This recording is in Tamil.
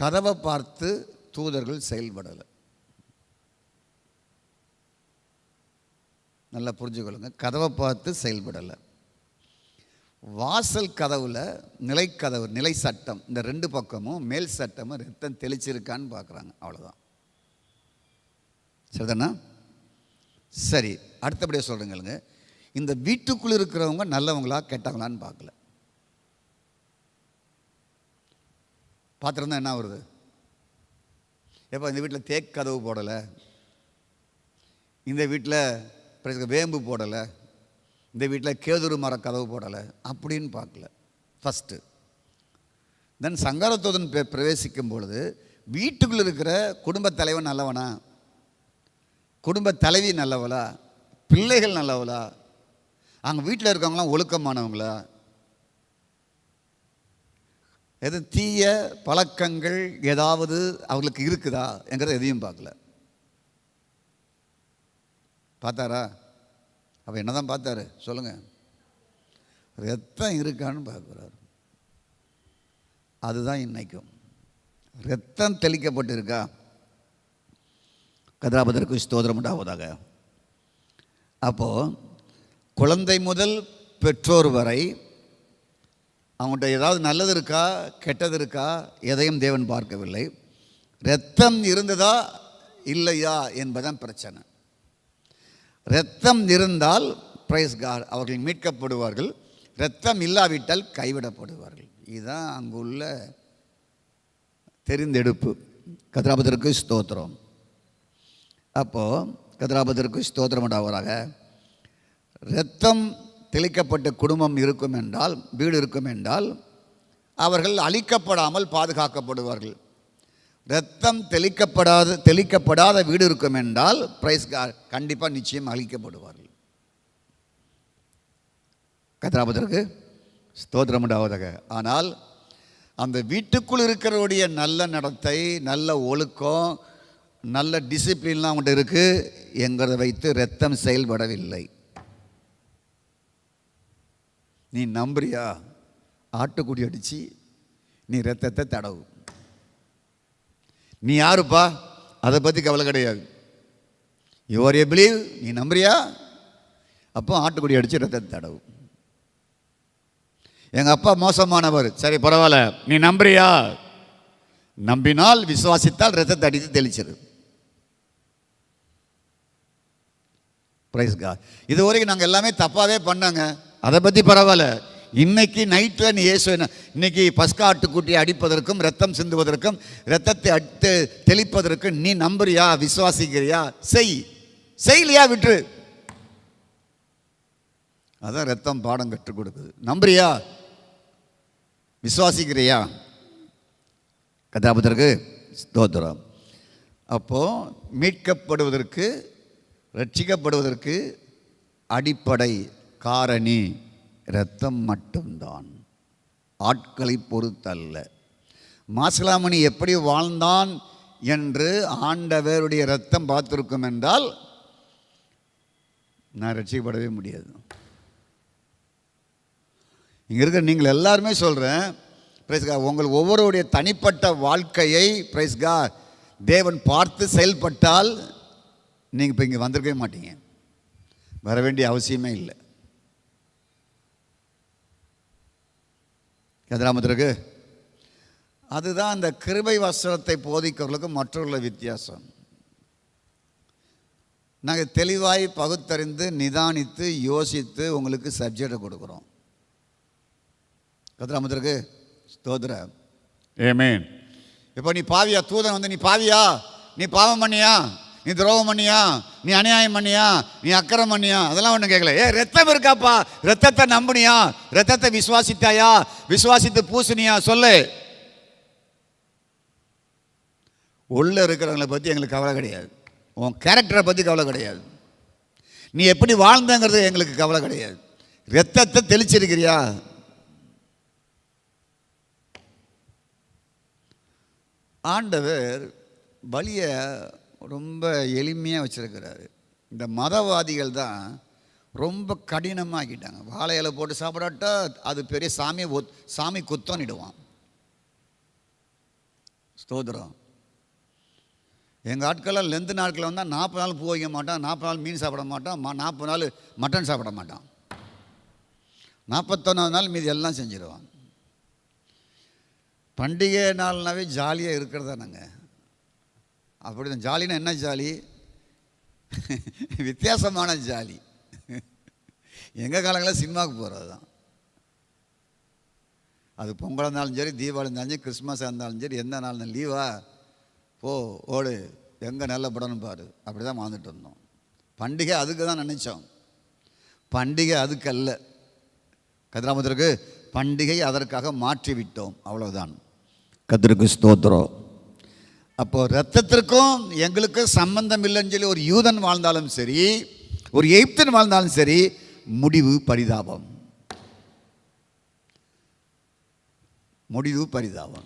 கதவை பார்த்து தூதர்கள் செயல்படலை. நல்லா புரிஞ்சுக்கொள்ளுங்க. கதவை பார்த்து செயல்படலை. வாசல் கதவில் நிலைக்கதவு நிலை சட்டம் இந்த ரெண்டு பக்கமும் மேல் சட்டமும் ரத்தம் தெளிச்சிருக்கான்னு பார்க்குறாங்க அவ்வளோதான் சரிதானா? சரி அடுத்தபடியாக சொல்கிறேங்களுங்க இந்த வீட்டுக்குள்ளே இருக்கிறவங்க நல்லவங்களா கெட்டவங்களான்னு பார்க்கல பார்த்துருந்தா என்ன வருது எப்போ இந்த வீட்டில் தேக்கு கதவு போடலை. இந்த வீட்டில் வேம்பு போடலை. இந்த வீட்டில் கேதுரு மர கதவு போடலை அப்படின்னு பார்க்கல. ஃபஸ்ட்டு தென் சங்கரத்தோதன் பிரவேசிக்கும் பொழுது வீட்டுக்குள்ளே இருக்கிற குடும்பத் தலைவன் நல்லவனா? குடும்ப தலைவி நல்லவளா? பிள்ளைகள் நல்லவளா? அங்கே வீட்டில் இருக்கவங்களாம் ஒழுக்கமானவங்களா? எது தீய பழக்கங்கள் ஏதாவது அவங்களுக்கு இருக்குதா என்கிறத எதையும் பார்க்கல. பார்த்தாரா? அப்போ என்ன தான் பார்த்தாரு சொல்லுங்கள் ரத்தம் இருக்கான்னு பார்க்குறாரு அதுதான் இன்னைக்கும். ரத்தம் தெளிக்கப்பட்டிருக்கா? கதாபதற்கு ஸ்தோதிரம் உண்டாவதாக. அப்போது குழந்தை முதல் பெற்றோர் வரை அவங்கள்ட்ட ஏதாவது நல்லது இருக்கா கெட்டது இருக்கா எதையும் தேவன் பார்க்கவில்லை. ரத்தம் இருந்ததா இல்லையா என்பதான் பிரச்சனை. ரத்தம் இருந்தால் பிரைஸ் கார் அவர்கள் மீட்கப்படுவார்கள். ரத்தம் இல்லாவிட்டால் கைவிடப்படுவார்கள். இதுதான் அங்குள்ள தெரிந்தெடுப்பு. கதிராபதற்கு ஸ்தோத்திரம். அப்போது கதிராபதற்கு ஸ்தோத்திரம் உண்டாவதாக ரத்தம் தெளிக்கப்பட்ட குடும்பம் இருக்கும் என்றால் வீடு இருக்கும் என்றால் அவர்கள் அழிக்கப்படாமல் பாதுகாக்கப்படுவார்கள். இரத்தம் தெளிக்கப்படாத தெளிக்கப்படாத வீடு இருக்கும் என்றால் பிரைஸ் கண்டிப்பாக நிச்சயம் அழிக்கப்படுவார்கள். கதிராபதற்கு ஸ்தோத்திரம் உண்டாவதாக. ஆனால் அந்த வீட்டுக்குள் இருக்கிறவருடைய நல்ல நடத்தை நல்ல ஒழுக்கம் நல்ல டிசிப்ளின்லாம் அவங்கள்ட்ட இருக்குது எங்கிறத வைத்து ரத்தம் செயல்படவில்லை. நீ நம்புறியா? ஆட்டுக்குடி அடித்து நீ ரத்தத்தை தடவு. நீ யாருப்பா? அதை பற்றி கவலை கிடையாது. யுவர் ஏ பிலீவ் நீ நம்புறியா? அப்போ ஆட்டுக்குடி அடித்து ரத்தத்தை தடவு. எங்கள் அப்பா மோசமானவர். சரி பரவாயில்ல. நீ நம்புறியா? நம்பினால் விசுவாசித்தால் ரத்தத்தை அடித்து தெளிச்சது பிரைஸ் கா இது வரைக்கும் நாங்கள் எல்லாமே தப்பாகவே பண்ணாங்க. அதை பற்றி பரவாயில்ல. இன்னைக்கு நைட்டில் நீ இயேசு இன்னைக்கு பஸ்கா ஆட்டுக்குட்டியை அடிப்பதற்கும் ரத்தம் சிந்துவதற்கும் ரத்தத்தை அடித்து தெளிப்பதற்கும் நீ நம்புறியா விசுவாசிக்கிறியா? செய். செய்யலையா விட்டுரு. அதான் ரத்தம் பாடம் கற்றுக் கொடுக்குது. நம்புறியா? விசுவாசிக்கிறியா? கதாபதற்கு ஸ்தோத்திரம். அப்போது மீட்கப்படுவதற்கு ரட்சிக்கப்படுவதற்கு அடிப்படை. காரணி இரத்தம் மட்டும்தான். ஆட்களை பொறுத்தல்ல. மாசிலாமணி எப்படி வாழ்ந்தான் என்று ஆண்டவருடைய ரத்தம் பார்த்துருக்கும் என்றால் நான் ரட்சிக்கப்படவே முடியாது. இங்கே இருக்கிற நீங்கள் எல்லாருமே சொல்கிறேன் பிரைஸ்கா உங்கள் ஒவ்வொருடைய தனிப்பட்ட வாழ்க்கையை பிரைஸ்கா தேவன் பார்த்து செயல்பட்டால் நீங்கள் இப்போ இங்கே வந்திருக்கவே மாட்டீங்க. வர வேண்டிய அவசியமே இல்லை. கதிராமத்திற்கு அதுதான் அந்த கிருபை வஸ்திரத்தை போதிக்கிறவர்களுக்கும் மற்றவர்கள வித்தியாசம். நாங்கள் தெளிவாய் பகுத்தறிந்து நிதானித்து யோசித்து உங்களுக்கு சப்ஜெக்டை கொடுக்குறோம். கதிராமத்திற்கு ஸ்தோத்திர Amen. இப்போ நீ பாவியா? தூதன் வந்து நீ பாவியா? நீ பாவம் பண்ணியா? நீ துரோகம் பண்ணியா? நீ அநியாயம் பண்ணியா? நீ அக்கறம் பண்ணியா? அதெல்லாம் ஒன்றும் கேட்கல ஏ ரத்தம் இருக்காப்பா. ரத்தத்தை நம்புனியா? ரத்தத்தை விசுவாசித்தாயா? விசுவாசித்து பூசுனியா? சொல்லு. உள்ள இருக்கிறவங்களை பற்றி எங்களுக்கு கவலை கிடையாது. உன் கேரக்டரை பற்றி கவலை கிடையாது. நீ எப்படி வாழ்ந்தங்கிறது எங்களுக்கு கவலை கிடையாது. ரத்தத்தை தெளிச்சிருக்கிறியா? ஆண்டவர் பலியை ரொம்ப எளிமையாக வச்சுருக்கிறாரு. இந்த மதவாதிகள் தான் ரொம்ப கடினமாக்கிட்டாங்க. வாழை இலை போட்டு சாப்பிடாட்டா அது பெரிய சாமியை ஒத் சாமி குத்தோன்னிடுவான் ஸ்தோத்திரம். எங்கள் ஆட்கள்லாம் லெந்து நாட்களில் வந்தால் நாற்பது நாள் பூ வைக்க மாட்டான் நாற்பது நாள் மீன் சாப்பிட மாட்டான் மா நாற்பது நாள் மட்டன் சாப்பிட மாட்டான். நாற்பத்தொன்னாவது நாள் மீதி எல்லாம் செஞ்சிடுவான் பண்டிகை நாள்னாவே ஜாலியாக இருக்கிறதா நாங்கள் அப்படி தான் ஜாலின்னா என்ன ஜாலி? வித்தியாசமான ஜாலி. எங்கள் காலங்களில் சினிமாவுக்கு போகிறது தான் அது பொங்கலாக இருந்தாலும் சரி தீபாவளி இருந்தாலும் சரி கிறிஸ்மஸாக இருந்தாலும் சரி எந்த நாள் லீவா? போ ஓடு எங்கே நல்ல படம்னு பாரு. அப்படி தான் வாழ்ந்துட்டு இருந்தோம். பண்டிகை அதுக்கு தான் நினச்சோம். பண்டிகை அதுக்கு அல்ல கதிராமத்திற்கு பண்டிகை அதற்காக மாற்றி விட்டோம் அவ்வளோதான் கத்திற்கு ஸ்தோத்திரம். அப்போ ரத்தத்திற்கும் எங்களுக்கும் சம்பந்தம் இல்லைன்னு சொல்லி ஒரு யூதன் வாழ்ந்தாலும் சரி ஒரு எய்ப்தன் வாழ்ந்தாலும் சரி முடிவு பரிதாபம். முடிவு பரிதாபம்.